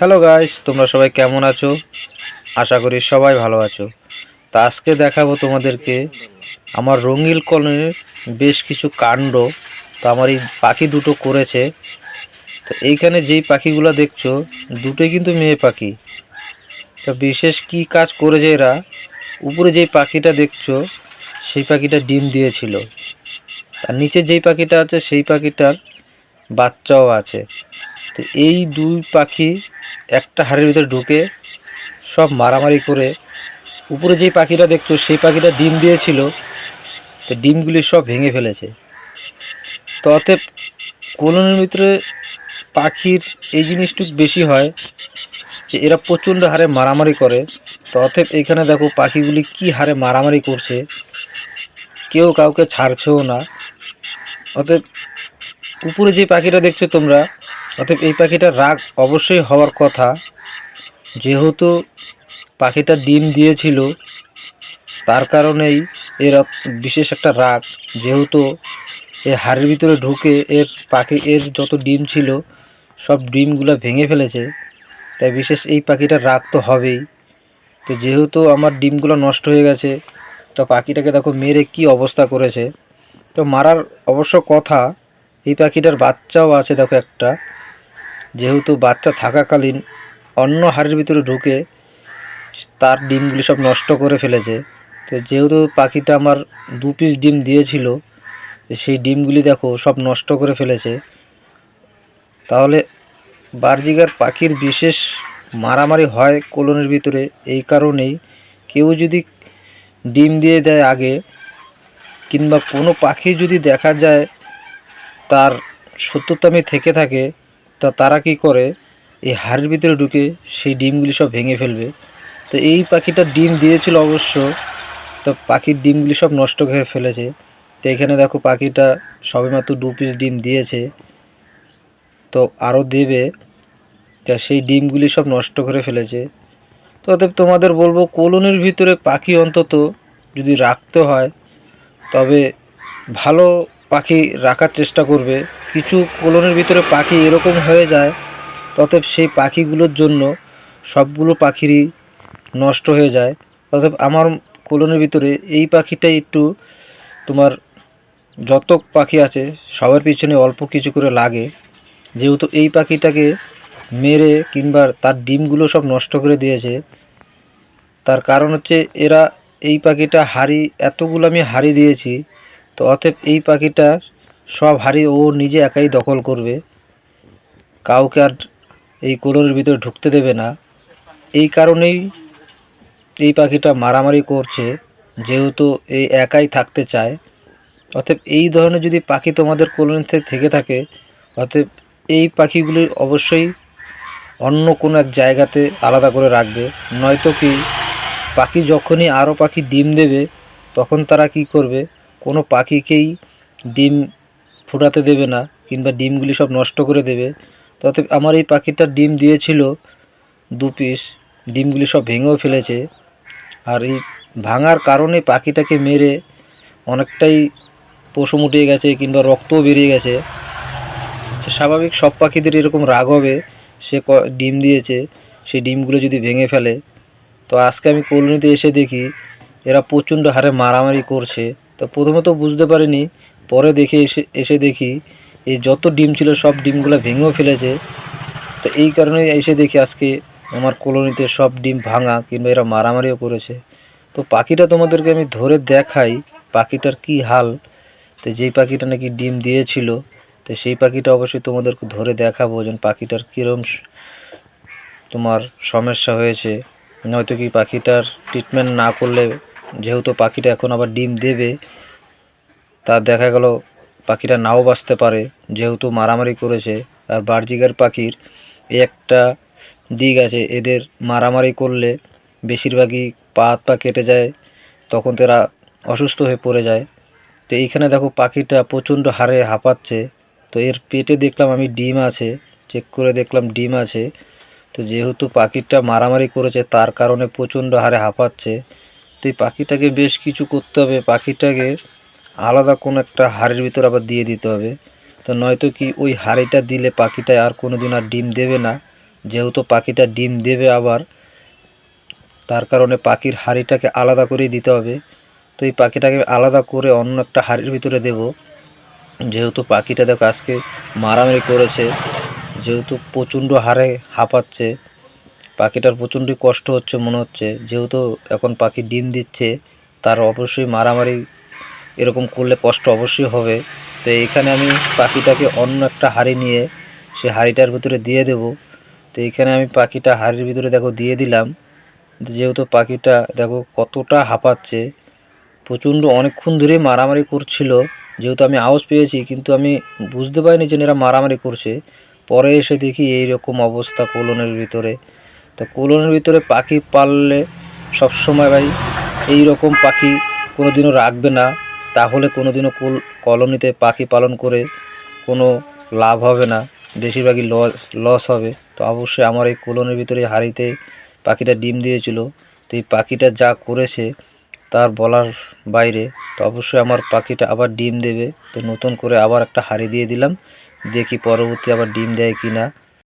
Hello guys তোমরা সবাই কেমন আছো? আশা করি সবাই ভালো আছো। তা আজকে দেখাবো তোমাদেরকে আমার রঙিল কলনের বেশ কিছু কাণ্ড। তো আমার এই পাখি দুটো করেছে। তো এইখানে যেই পাখিগুলো দেখছ, দুটোই কিন্তু মেয়ে পাখি। তো বিশেষ কি কাজ করেছে এরা? উপরে যেই পাখিটা দেখছ, সেই পাখিটা ডিম দিয়েছিল। আর নিচে যেই পাখিটা আছে, সেই পাখিটার বাচ্চাও আছে। তো এই দুই পাখি একটা হাড়ের ভিতরে ঢুকে সব মারামারি করে, উপরে যেই পাখিটা দেখতো সেই পাখিটা ডিম দিয়েছিল, তো ডিমগুলি সব ভেঙে ফেলেছে। তো অতএব কলোনির ভিতরে পাখির এই জিনিসটুকু বেশি হয় যে এরা প্রচণ্ড হারে মারামারি করে। তো অতএব এখানে দেখো পাখিগুলি কি হারে মারামারি করছে, কেউ কাউকে ছাড়ছেও না। অতএব উপরে যে পাখিটা দেখছ তোমরা অতএব এই পাখিটার রাগ অবশ্যই হওয়ার কথা। যেহেতু পাখিটা ডিম দিয়েছিল, তার কারণেই এর বিশেষ একটা রাগ। যেহেতু এই হাড়ের ভিতরে ঢুকে এর পাখি, এর যত ডিম ছিল, সব ডিমগুলো ভেঙে ফেলেছে। তাই বিশেষ এই পাখিটার রাগ তো হবেই। তো যেহেতু আমার ডিমগুলো নষ্ট হয়ে গেছে, তো পাখিটাকে দেখো মেরে কি অবস্থা করেছে। তো মারার অবশ্য কথা এই পাখিটার বাচ্চাও আছে, দেখো একটা। যেহেতু বাচ্চা থাকাকালীন অন্য হাড়ের ভিতরে ঢুকে তার ডিমগুলি সব নষ্ট করে ফেলেছে। তো যেহেতু পাখিটা আমার দু পিস ডিম দিয়েছিল সেই ডিমগুলি দেখো সব নষ্ট করে ফেলেছে। তাহলে বার্জিগার পাখির বিশেষ মারামারি হয় কলোনির ভিতরে এই কারণেই কেউ যদি ডিম দিয়ে দেয় আগে, কিংবা কোনো পাখি যদি দেখা যায় তার সত্যতামি থেকে থাকে, তা তারা কি করে? এই হাড়ের ভিতরে ঢুকে সেই ডিমগুলি সব ভেঙে ফেলবে। তো এই পাখিটা ডিম দিয়েছিল অবশ্য, তো পাখির ডিমগুলি সব নষ্ট করে ফেলেছে। তো এখানে দেখো পাখিটা সবেমাত্র দু পিস ডিম দিয়েছে। তো আরও দেবে, তা সেই ডিমগুলি সব নষ্ট করে ফেলেছে। তো অতএব তোমাদের বলব, কলোনির ভিতরে পাখি অন্তত যদি রাখতে হয়, তবে ভালো পাখি রাখার চেষ্টা করবে। কিছু কলোনির ভিতরে পাখি এরকম হয়ে যায়, ততএব সেই পাখিগুলোর জন্য সবগুলো পাখিরই নষ্ট হয়ে যায়। অতএব আমার কলোনির ভিতরে এই পাখিটাই একটু তোমার যত পাখি আছে, সবার পিছনে অল্প কিছু করে লাগে। যেহেতু এই পাখিটাকে মেরে কিংবা তার ডিমগুলো সব নষ্ট করে দিয়েছে, তার কারণ হচ্ছে এরা এই পাখিটা হাড়ি, এতগুলো আমি হাড়ি দিয়েছি তো অতএব এই পাখিটা সব হাড়ি ও নিজে একাই দখল করবে। কাউকে আর এই কোলোর ভিতরে ঢুকতে দেবে না। এই কারণেই এই পাখিটা মারামারি করছে, যেহেতু এই একাই থাকতে চায়। অতএব এই ধরনের যদি পাখি তোমাদের কলোনিতে থেকে থাকে, অতএব এই পাখিগুলি অবশ্যই অন্য কোনো এক জায়গাতে আলাদা করে রাখবে। নয়তো কি পাখি যখনই আরও পাখি ডিম দেবে, তখন তারা কি করবে? কোনো পাখিকেই ডিম ফুটাতে দেবে না কিংবা ডিমগুলি সব নষ্ট করে দেবে। তবে আমার এই পাখিটা ডিম দিয়েছিল দু পিস, ডিমগুলি সব ভেঙেও ফেলেছে। আর এই ভাঙার কারণে পাখিটাকে মেরে অনেকটাই পশম উঠে গেছে কিংবা রক্তও বেরিয়ে গেছে। স্বাভাবিক সব পাখিদের এরকম রাগ হবে, সে ডিম দিয়েছে সেই ডিমগুলো যদি ভেঙে ফেলে। তো আজকে আমি কলোনিতে এসে দেখি, এরা প্রচণ্ড হারে মারামারি করছে। তো প্রথমে তো বুঝতে পারিনি, পরে দেখে এসে এসে দেখি, এই যত ডিম ছিল সব ডিমগুলো ভেঙেও ফেলেছে। তো এই কারণে এসে দেখি আজকে আমার কলোনিতে সব ডিম ভাঙা কিংবা এরা মারামারিও করেছে। তো পাখিটা তোমাদেরকে আমি ধরে দেখাই, পাখিটার কি হাল। তো যেই পাখিটা নাকি ডিম দিয়েছিল, তো সেই পাখিটা অবশ্যই তোমাদেরকে ধরে দেখাবো যেন পাখিটার কীরম তোমার সমস্যা হয়েছে। নয়তো কি পাখিটার ট্রিটমেন্ট না করলে যেহেতু পাখিটা এখন আবার ডিম দেবে তা দেখা গেল পাখিটা নাও বাঁচতে পারে, যেহেতু মারামারি করেছে। আর বার্জিগার পাখির একটা দিক আছে, এদের মারামারি করলে বেশিরভাগই পা হাত পা কেটে যায়, তখন তারা অসুস্থ হয়ে পড়ে যায়। তো এইখানে দেখো পাখিটা প্রচণ্ড হারে হাঁপাচ্ছে। তো এর পেটে দেখলাম আমি ডিম আছে চেক করে দেখলাম ডিম আছে। তো যেহেতু পাখিটা মারামারি করেছে, তার কারণে প্রচণ্ড হারে হাঁপাচ্ছে। তো এই পাখিটাকে বেশ কিছু করতে হবে। পাখিটাকে আলাদা কোনো একটা হাড়ির ভিতর আবার দিয়ে দিতে হবে। তো নয়তো কি ওই হাড়িটা দিলে পাখিটা আর কোনো দিন আর ডিম দেবে না? যেহেতু পাখিটা ডিম দেবে আবার, তার কারণে পাখির হাড়িটাকে আলাদা করেই দিতে হবে। তো এই পাখিটাকে আলাদা করে অন্য একটা হাড়ির ভিতরে দেব। যেহেতু পাখিটা দেখো আজকে মারামারি করেছে, যেহেতু প্রচণ্ড হারে হাঁপাচ্ছে পাখিটার প্রচণ্ডই কষ্ট হচ্ছে, মনে হচ্ছে। যেহেতু এখন পাখি ডিম দিচ্ছে, তার অবশ্যই মারামারি এরকম করলে কষ্ট অবশ্যই হবে। তো এখানে আমি পাখিটাকে অন্য একটা হাঁড়ি নিয়ে, সে হাঁড়িটার ভিতরে দিয়ে দেব। তো এখানে আমি পাখিটা হাঁড়ির ভিতরে দেখো দিয়ে দিলাম। যেহেতু পাখিটা দেখো কতটা হাঁপাচ্ছে, প্রচণ্ড অনেকক্ষণ ধরেই মারামারি করছিল। যেহেতু আমি আওয়াজ পেয়েছি, কিন্তু আমি বুঝতে পারিনি যে এরা মারামারি করছে। পরে এসে দেখি এই রকম অবস্থা কোলনের ভিতরে। তো কোলনের ভিতরে পাখি পাললে সবসময় ভাই এই রকম পাখি কোনো দিনও রাখবে না। তাহলে কোনো দিনও কুল কলোনিতে পাখি পালন করে কোনো লাভ হবে না। বেশিরভাগই লস লস হবে। তো অবশ্যই আমার এই কোলনের ভিতরে হাঁড়িতে পাখিটা ডিম দিয়েছিল। তো এই পাখিটা যা করেছে তার বলার বাইরে, তো অবশ্যই আমার পাখিটা আবার ডিম দেবে। তো নতুন করে আবার একটা হাঁড়ি দিয়ে দিলাম। দেখি পরবর্তী আবার ডিম দেয় কি না